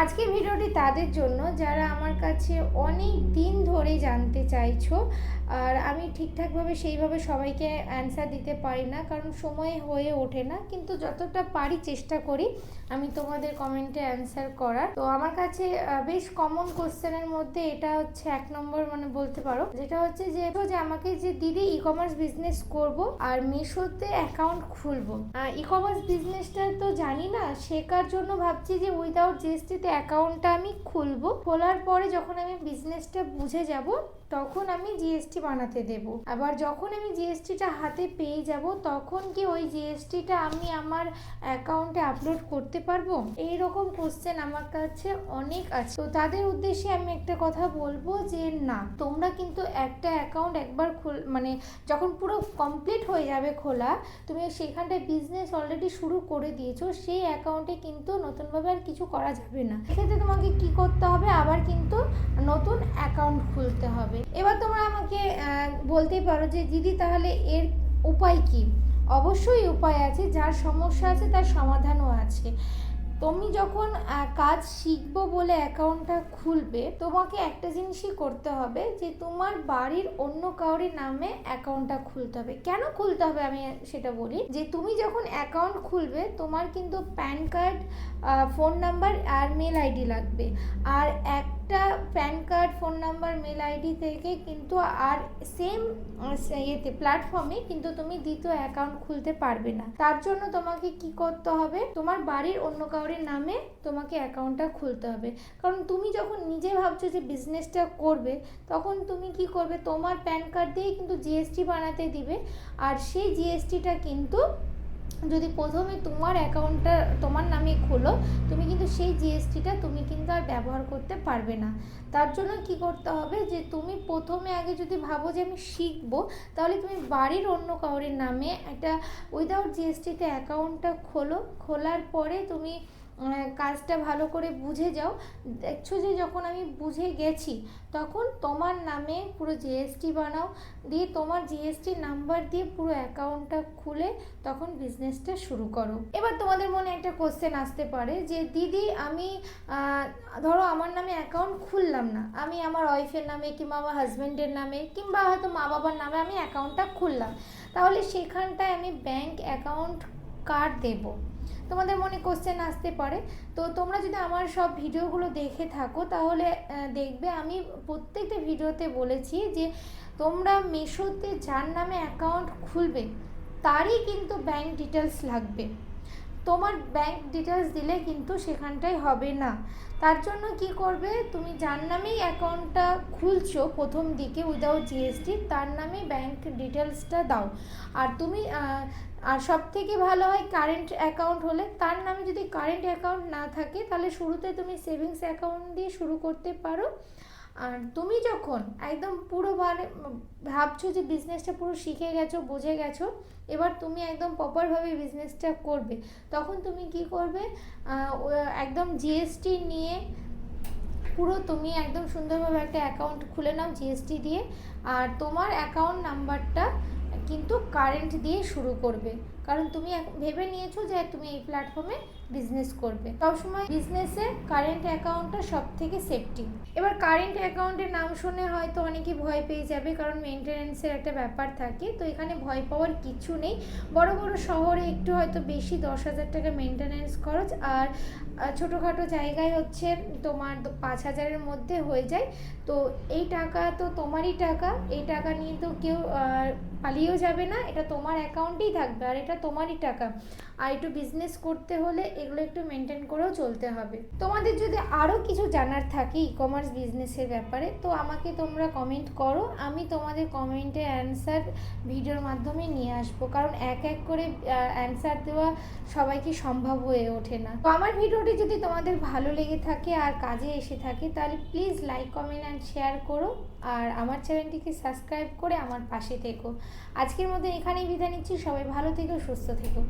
আজকের ভিডিওটি তাদের জন্য, যারা আমার কাছে অনেক দিন ধরে জানতে চাইছো, আর আমি ঠিকঠাকভাবে সেইভাবে সবাইকে অ্যান্সার দিতে পারি না, কারণ সময় হয়ে ওঠে না। কিন্তু যতটা পারি চেষ্টা করি, আমি তোমাদের কমেন্টে অ্যান্সার করার। তো আমার কাছে বেশ কমন কোশ্চেনের মধ্যে এটা হচ্ছে এক নম্বর মানে বলতে পারো। যেটা হচ্ছে যে যে আমাকে যে দিদি ই কমার্স বিজনেস করব আর মিশোতে অ্যাকাউন্ট খুলবো। ই কমার্স বিজনেসটা তো জানি না শেখার জন্য ভাবছি যে উইদাউট জিএসটিতে অ্যাকাউন্টটা আমি খুলবো। খোলার পরে যখন আমি বিজনেসটা বুঝে যাব তখন আমি জিএসটি বানাতে দেব। আবার যখন আমি জিএসটিটা হাতে পেয়ে যাব, তখন কি ওই জিএসটিটা আমি আমার অ্যাকাউন্টে আপলোড করতে পারব? এই রকম কোশ্চেন আমার কাছে অনেক আছে। তো তাদের উদ্দেশ্যে আমি একটা কথা বলব যে, না, তোমরা কিন্তু একটা অ্যাকাউন্ট একবার খোল মানে যখন পুরো কমপ্লিট হয়ে যাবে খোলা, তুমি সেখানটায় বিজনেস অলরেডি শুরু করে দিয়েছ, সেই অ্যাকাউন্টে কিন্তু নতুনভাবে আর কিছু করা যাবে না। সেক্ষেত্রে তোমাকে কি করতে হবে? আবার কিন্তু নতুন অ্যাকাউন্ট খুলতে হবে। এবার তোমরা আমাকে বলতেই পারো যে, দিদি, তাহলে এর উপায় কি? অবশ্যই উপায় আছে, যার সমস্যা আছে তার সমাধানও আছে। তুমি যখন কাজ শিখব বলে অ্যাকাউন্টটা খুলবে, তোমাকে একটা জিনিসই করতে হবে যে, তোমার বাড়ির অন্য কাউরির নামে অ্যাকাউন্টটা খুলতে হবে। কেন খুলতে হবে আমি সেটা বলি? যে, তুমি যখন অ্যাকাউন্ট খুলবে, তোমার কিন্তু প্যান কার্ড ফোন নাম্বার আর মেল আইডি লাগবে। আর একটা PAN card, phone number, mail ID থেকে কিন্তু আর সেম ইয়েতে প্ল্যাটফর্মে কিন্তু তুমি দ্বিতীয় অ্যাকাউন্ট খুলতে পারবে না। তার জন্য তোমাকে কি করতে হবে? তোমার বাড়ির অন্য কাউরির নামে তোমাকে অ্যাকাউন্টটা খুলতে হবে। কারণ তুমি যখন নিজে ভাবছ যে বিজনেসটা করবে, তখন তুমি কি করবে? তোমার প্যান কার্ড দিয়েই কিন্তু জিএসটি বানাতে দিবে। আর সেই জিএসটিটা কিন্তু যদি প্রথমে তোমার অ্যাকাউন্টটা তোমার নামে খোলো, তুমি কিন্তু সেই জিএসটিটা তুমি কিন্তু আর ব্যবহার করতে পারবে না। তার জন্য কি করতে হবে যে, তুমি প্রথমে আগে যদি ভাবো যে আমি শিখব, তাহলে তুমি বাড়ির অন্য কাউরের নামে একটা উইদাউট জিএসটিতে অ্যাকাউন্টটা খোলো। খোলার পরে তুমি কাজটা ভালো করে বুঝে যাও। দেখছ যে যখন আমি বুঝে গেছি, তখন তোমার নামে পুরো জিএসটি বানাও। দিয়ে তোমার জিএসটি নাম্বার দিয়ে পুরো অ্যাকাউন্টটা খুলে তখন বিজনেসটা শুরু করো। এবার তোমাদের মনে একটা কোশ্চেন আসতে পারে যে, দিদি, আমি ধরো আমার নামে অ্যাকাউন্ট খুললাম না। আমি আমার ওয়াইফের নামে কিংবা আমার হাজব্যান্ডের নামে কিংবা হয়তো মা বাবার নামে আমি অ্যাকাউন্টটা খুললাম। তাহলে সেখানটায় আমি ব্যাংক অ্যাকাউন্ট কার্ড দেব। তোমাদের মনে কোশ্চেন আসতে পারে। তো তোমরা যদি আমার সব ভিডিওগুলো দেখে থাকো, তাহলে দেখবে আমি প্রত্যেকটা ভিডিওতে বলেছি যে, তোমরা মেশোতে যার নামে অ্যাকাউন্ট খুলবে, তারই কিন্তু ব্যাংক ডিটেলস লাগবে। তোমার ব্যাংক ডিটেলস দিলে কিন্তু সেখানটায় হবে না। তার জন্য কি করবে? তুমি যার নামেই অ্যাকাউন্টটা খুলছো প্রথম দিকে উইদাউট জিএসটি তার নামেই ব্যাংক ডিটেলসটা দাও। আর তুমি আর সব থেকে ভালো হয় কারেন্ট অ্যাকাউন্ট হলে তার নামে যদি কারেন্ট অ্যাকাউন্ট না থাকে, তাহলে শুরুতে তুমি সেভিংস অ্যাকাউন্ট দিয়ে শুরু করতে পারো। আর তুমি যখন একদম পুরো ভাবছ যে বিজনেসটা পুরো শিখে গেছো, বুঝে গেছো, এবার তুমি একদম প্রপারভাবে বিজনেসটা করবে, তখন তুমি কি করবে? একদম জিএসটি নিয়ে পুরো তুমি একদম সুন্দরভাবে একটা অ্যাকাউন্ট খুলে নাও জিএসটি দিয়ে, আর তোমার অ্যাকাউন্ট নাম্বারটা কিন্তু কারেন্ট দিয়ে শুরু করবে। কারণ তুমি ভেবে নিয়েছো যে তুমি এই প্ল্যাটফর্মে বিজনেস করবে। সবসময় বিজনেসে কারেন্ট অ্যাকাউন্টটা সব থেকে সেফটি এবার কারেন্ট অ্যাকাউন্টের নাম শুনে হয়তো অনেকে ভয় পেয়ে যাবে, কারণ মেনটেন্যান্সের একটা ব্যাপার থাকে। তো এখানে ভয় পাওয়ার কিছু নেই। বড় বড় শহরে একটু হয়তো বেশি দশ হাজার টাকা মেনটেন্যান্স খরচ। আর ছোটোখাটো জায়গায় হচ্ছে তোমার পাঁচ হাজারের মধ্যে হয়ে যায়। তো এই টাকা তো তোমারই টাকা। এই টাকা নিয়ে তো কেউ পালিয়েও যাবে না। এটা তোমার অ্যাকাউন্টেই থাকবে। আর এটা তোমারই টাকা। আর একটু বিজনেস করতে হলে এগুলো একটু মেনটেন করেও চলতে হবে। তোমাদের যদি আরও কিছু জানার থাকে ই কমার্স বিজনেসের ব্যাপারে, তো আমাকে তোমরা কমেন্ট করো। আমি তোমাদের কমেন্টে অ্যান্সার ভিডিওর মাধ্যমে নিয়ে আসব। কারণ এক এক করে অ্যান্সার দেওয়া সবাইকে সম্ভব হয়ে ওঠে না। তো আমার ভিডিওটি যদি তোমাদের ভালো লেগে থাকে আর কাজে এসে থাকে, তাহলে please like comment and share করো। আর আমার চ্যানেলটিকে সাবস্ক্রাইব করে আমার পাশে থেকো। আজকের মধ্যে এখানেই বিদায় নিচ্ছি। সবাই ভালো থেকো সুস্থ থেকো।